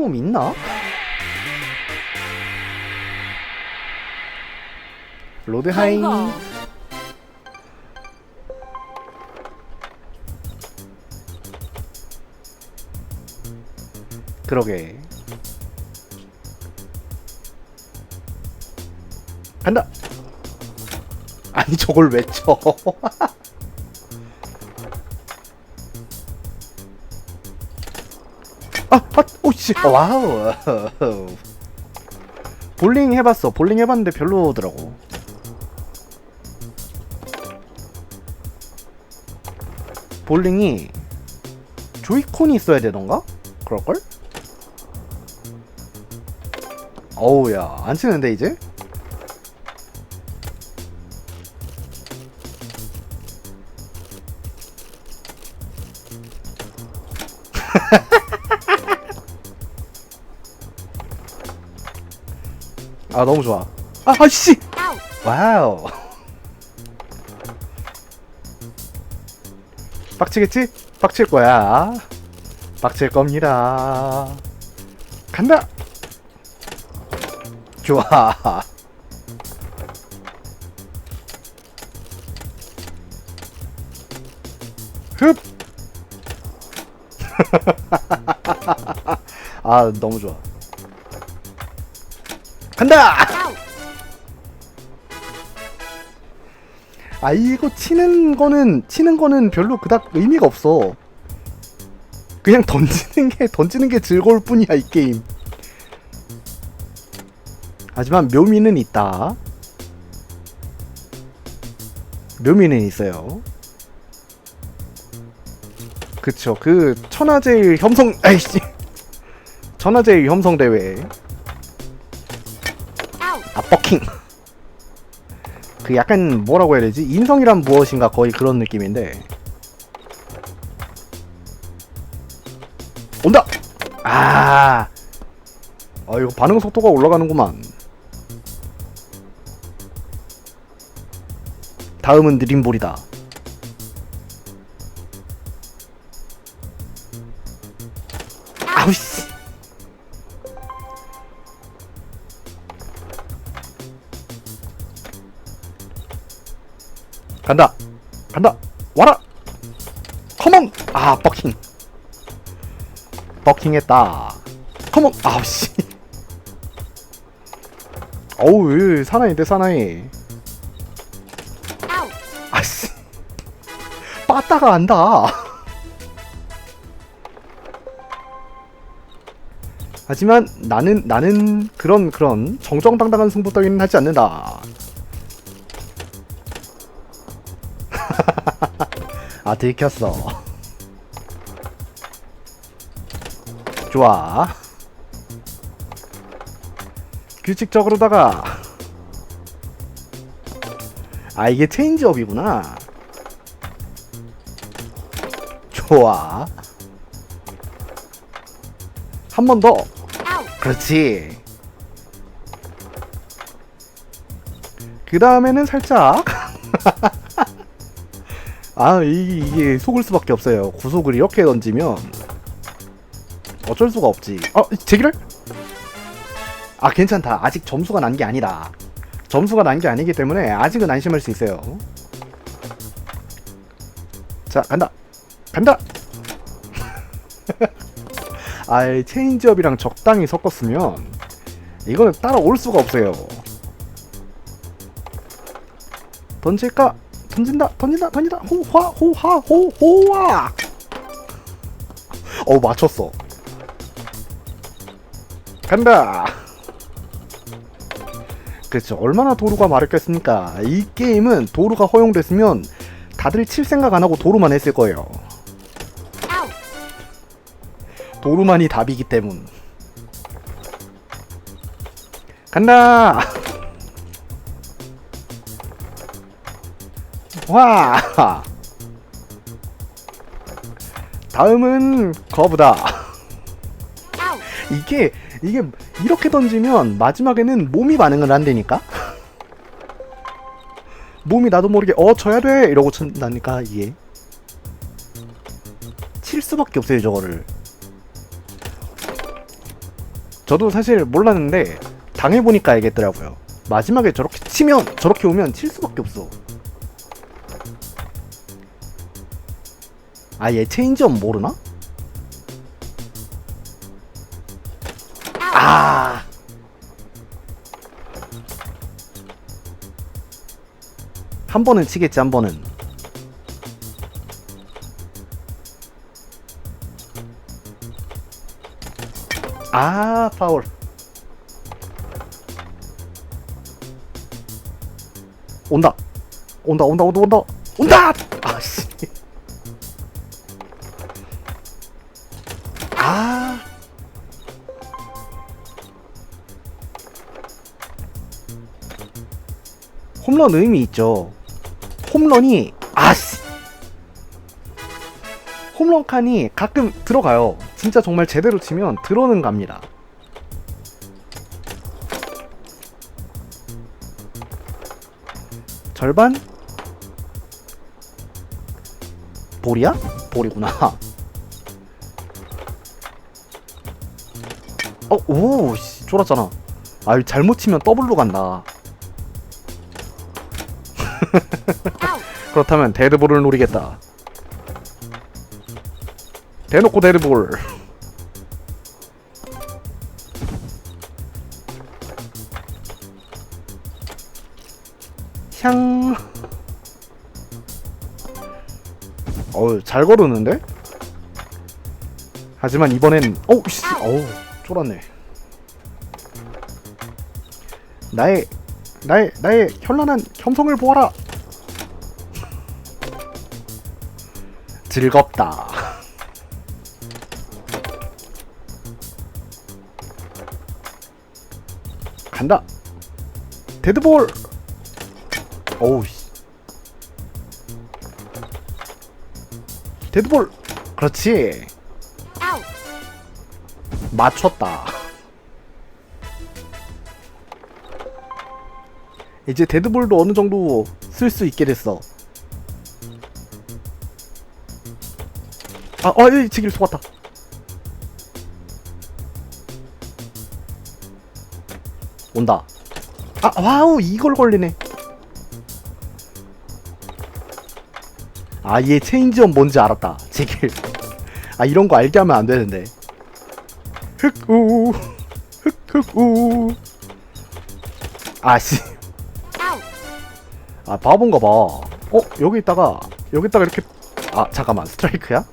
놈 있나? 로드하잉 그러게 간다 아니 저걸 왜 쳐? 아, 아, 와우. 볼링 해봤어. 볼링 해봤는데 별로더라고. 볼링이 조이콘이 있어야 되던가? 그럴걸? 어우야, 안 치는데 이제? 아 너무 좋아. 아, 아씨. 와우. 빡치겠지? 빡칠 거야. 빡칠 겁니다. 간다. 좋아. 흡. 아 너무 좋아. 간다. 아 이거 치는 거는 치는 거는 별로 그닥 의미가 없어. 그냥 던지는 게 던지는 게 즐거울 뿐이야 이 게임. 하지만 묘미는 있다. 묘미는 있어요. 그쵸 그 천하제일 협성 아이씨 천하제일 협성 대회 아 버킹 그 약간 뭐라고 해야 되지? 인성이란 무엇인가 거의 그런 느낌인데. 온다! 아. 아, 이거 반응 속도가 올라가는구만. 다음은 느림볼이다. 아우씨 간다. 간다. 와라. 컴온. 아 버킹. 버킹 했다. 컴온. 아우씨. 어우 으, 사나이인데 사나이. 아씨. 빠따가 안다. 하지만 나는 나는 그런 그런 정정당당한 승부 따위는 하지 않는다 아 들켰어. 좋아. 규칙적으로다가. 아 이게 체인지업이구나. 좋아. 한 번 더. 그렇지. 그 다음에는 살짝 아 이, 이게 속을 수밖에 없어요. 구속을 이렇게 던지면 어쩔 수가 없지. 어 제기를? 아 괜찮다. 아직 점수가 난 게 아니다. 점수가 난 게 아니기 때문에 아직은 안심할 수 있어요. 자 간다. 간다! 아이 체인지업이랑 적당히 섞었으면 이거는 따라올 수가 없어요. 던질까 던진다 던진다 던진다. 호화 호하 호호와. 어 맞췄어. 간다. 그렇죠. 얼마나 도루가 마렵겠습니까? 이 게임은 도루가 허용됐으면 다들 칠 생각 안 하고 도루만 했을 거예요. 도루만이 답이기 때문. 간다 와. 다음은 거부다. 이게 이게 이렇게 던지면 마지막에는 몸이 반응을 한다니까? 몸이 나도 모르게 어 져야 돼! 이러고 친다니까 이게. 칠 수밖에 없어요 저거를. 저도 사실 몰랐는데 당해보니까 알겠더라고요. 마지막에 저렇게 치면 저렇게 오면 칠 수밖에 없어. 아 얘 체인지업 모르나? 아. 한 번은 치겠지 한 번은. 아 파울. 온다. 온다 온다 온다 온다 온다. 아. 홈런 의미 있죠. 홈런이 아씨. 홈런 칸이 가끔 들어가요. 진짜 정말 제대로 치면 들어는 갑니다. 절반? 볼이야? 볼이구나. 어, 오, 씨, 쫄았잖아. 아, 잘못 치면 더블로 간다. 그렇다면 데드볼을 노리겠다. 대놓고 데드볼. 향. 어우, 잘 거르는데? 하지만 이번엔, 어우, 씨, 어우, 쫄았네. 나의, 나의, 나의 현란한 형성을 보아라! 즐겁다. 간다. 데드볼. 어우 씨. 데드볼. 그렇지. 맞췄다. 이제 데드볼도 어느 정도 쓸 수 있게 됐어. 아, 어, 이 지길 속았다. 온다. 아, 와우, 이걸 걸리네. 아, 얘 체인지업 뭔지 알았다. 지길. 아, 이런 거 알게 하면 안 되는데. 흑우, 흑흑우. 아씨. 아, 바본가 봐. 어, 여기 있다가, 여기 있다가 이렇게. 아, 잠깐만. 스트라이크야?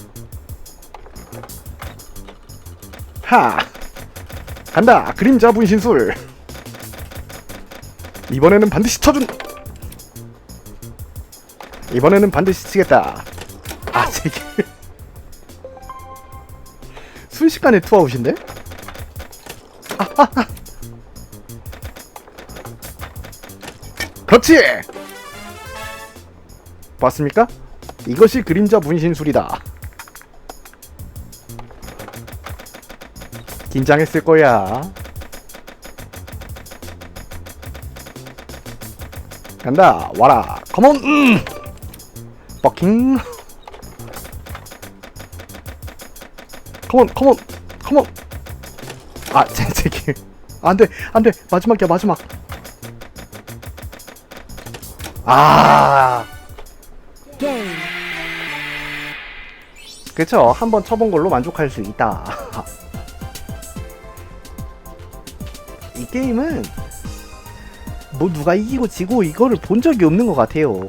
하! 간다! 그림자 분신술! 이번에는 반드시 쳐준! 이번에는 반드시 치겠다. 아, 제게. 순식간에 투아웃인데? 아하하! 그렇지! 봤습니까? 이것이 그림자 분신술이다. 긴장했을 거야. 간다. 와라. 컴온. 음. 버킹. 컴온. 컴온. 컴온. 아, 제 제기. 안 돼. 안 돼. 마지막이야. 마지막. 아. 그쵸. 한번 쳐본 걸로 만족할 수 있다. 이 게임은 뭐 누가 이기고 지고 이거를 본 적이 없는 것 같아요.